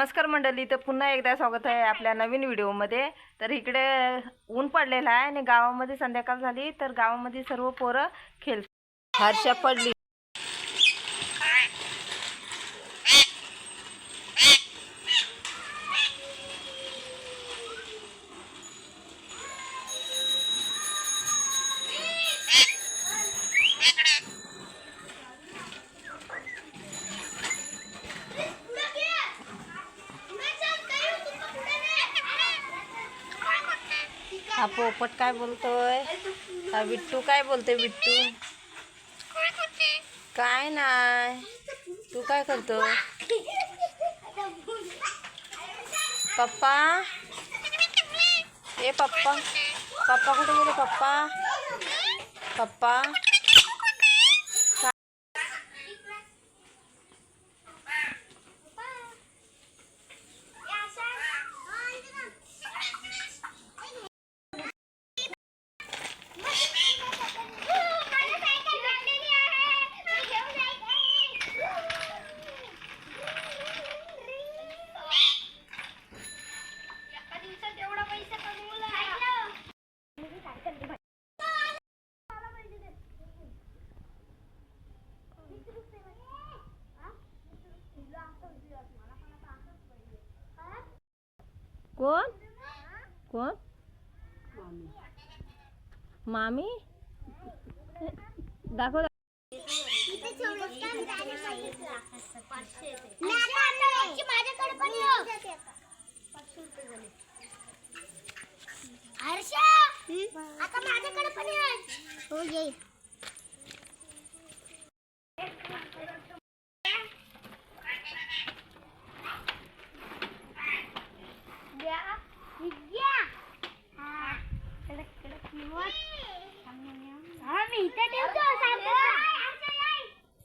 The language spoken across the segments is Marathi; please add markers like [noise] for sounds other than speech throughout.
नमस्कार मंडळी तर पुन्हा एकदा स्वागत आहे आपल्या नवीन व्हिडिओमध्ये. तर इकडे ऊन पडलेलं आहे आणि गावामध्ये संध्याकाळ झाली तर गावामध्ये सर्व पोरं खेळ हर्षा पडली हा पोपट काय बोलतोय? हा बिट्टू काय बोलतोय बिट्टू काय नाही. तू काय करतो पप्पा? ए पप्पा. पप्पा कुठे गेले पप्पा? पप्पा? कोण? मामी? दाखव आता माझ्याकडे पण. हो ये द्या. विद्या. हा. कडक, कडक निवड. हा, मी इथे ठेवतो शांत बस.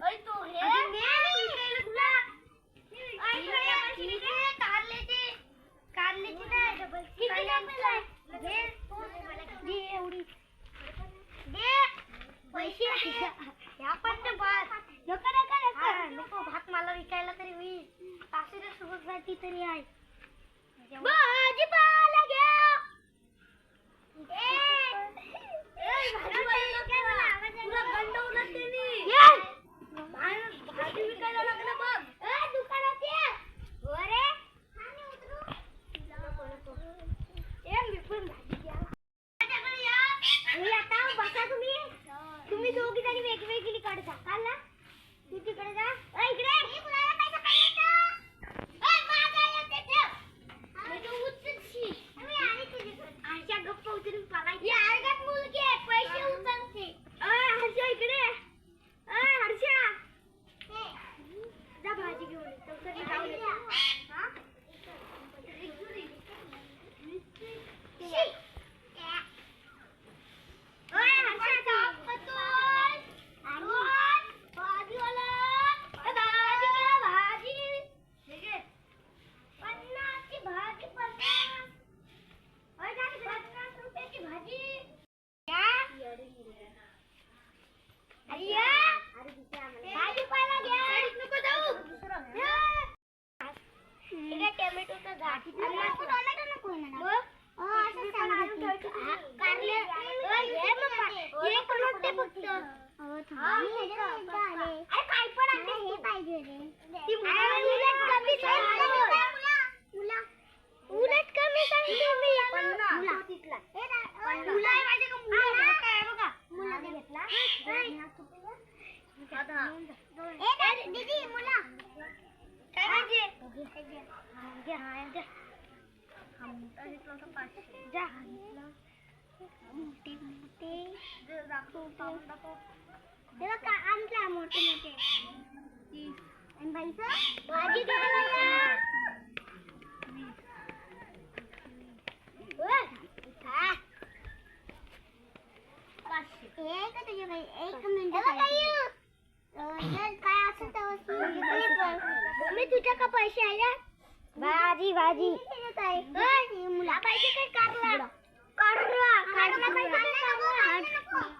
अरे तो हे. अरे, हे कारल्याचे. कारल्याचे नाही. किती घे. घे एवढी. दे. पैसे या पण ते भात नको नको नको नको भात मला विकायला तरी होईल पाचशे सोबत भाजी तरी आहे भाजीपाला घ्या भाजी विकायला लागलं बघ दुकानात ये अरे मी पण भाजी घ्या माझ्याकडे या. आणि आता बसा तुम्ही. तुम्ही दोघी जणी वेगवेगळी कडे जा काल ना तू तिकडे जा. इकडे अ, माझा येते ते. अरे, तू उचलशील. आरशा गप्प उचलून पालायची. ही अर्घ्यात मुलगी आहे, पैसे उचलते. अ, हर्षा इकडे अ, हर्षा जा भाजी घेऊन ये. चौकटी जाऊन ये. हा? ओय, हर्षा, चॉप करतोय. रोहन, भाजीवाला. ए, भाजी घ्या, भाजी. हे घे. पन्नासची भाजी, पन्नास. ओय, काय पन्नास रुपयाची भाजी. घ्या. अरे, या. भाजीपाला घ्या. नको जाऊ. घ्या. इकडे टोमॅटोचं झाड. टोमॅटो नको मग? असं सांगून ठेवतो. हा, कारले. ओय, हे मम्मा. एक मोठे फक्त. हा, अरे, काय पण आहे. ती मुलं उलट कमी सांगतो. मी. मुला. आहे बघा. मुलाने घेतला. दीदी, मुला. काय मोठा. मोठे मोठे. दाखव, पाहून दाखव. बघा, आणला मोठे मोठे. आणि बाईचं? भाजी घ्यायला या. ओय, खा. एक तुझे बाई, एक मिनिट मी तुझ्या का पैसे आले भाजी भाजी. मुला पाहिजे काय कारला कारला कारला पाहिजे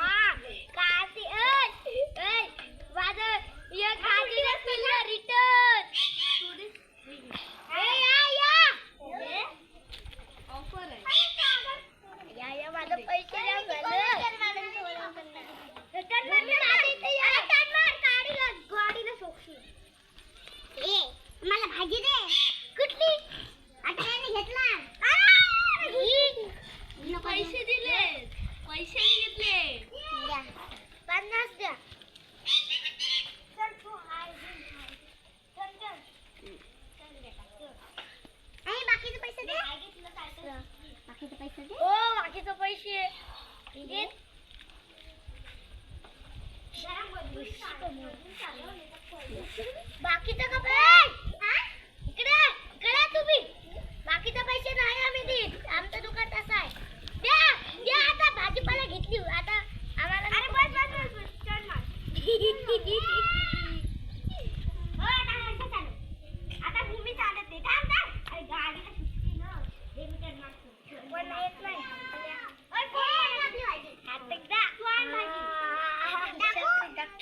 बाकीचे पैसे दे. ओ बाकीचे पैसे. दे. बाकीचं का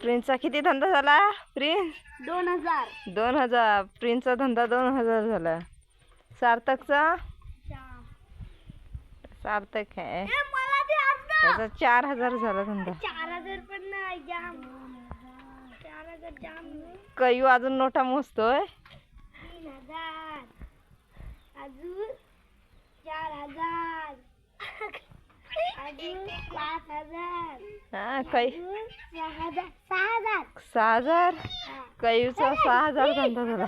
प्रिन्सचा किती धंदा झाला? प्रिन्स दोन हजार. दोन हजार. प्रिन्सचा धंदा दोन हजार झाला. सार्थकचा? सार्थक आहे. त्याचा चार हजार झाला धंदा. चार हजार पण नाही कयू अजून नोटा मोजतोय? [laughs] हा कै सहा हजार कैचा सहा हजार धंदा झाला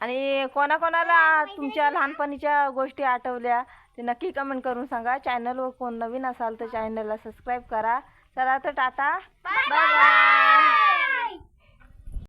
आणि कोणाकोणाला तुमच्या लहानपणीच्या गोष्टी आठवल्या? ते नक्की कमेंट करून सांगा. चॅनलवर कोण नवीन असाल तर चॅनलला सबस्क्राईब करा. चला तर टाटा. Bye bye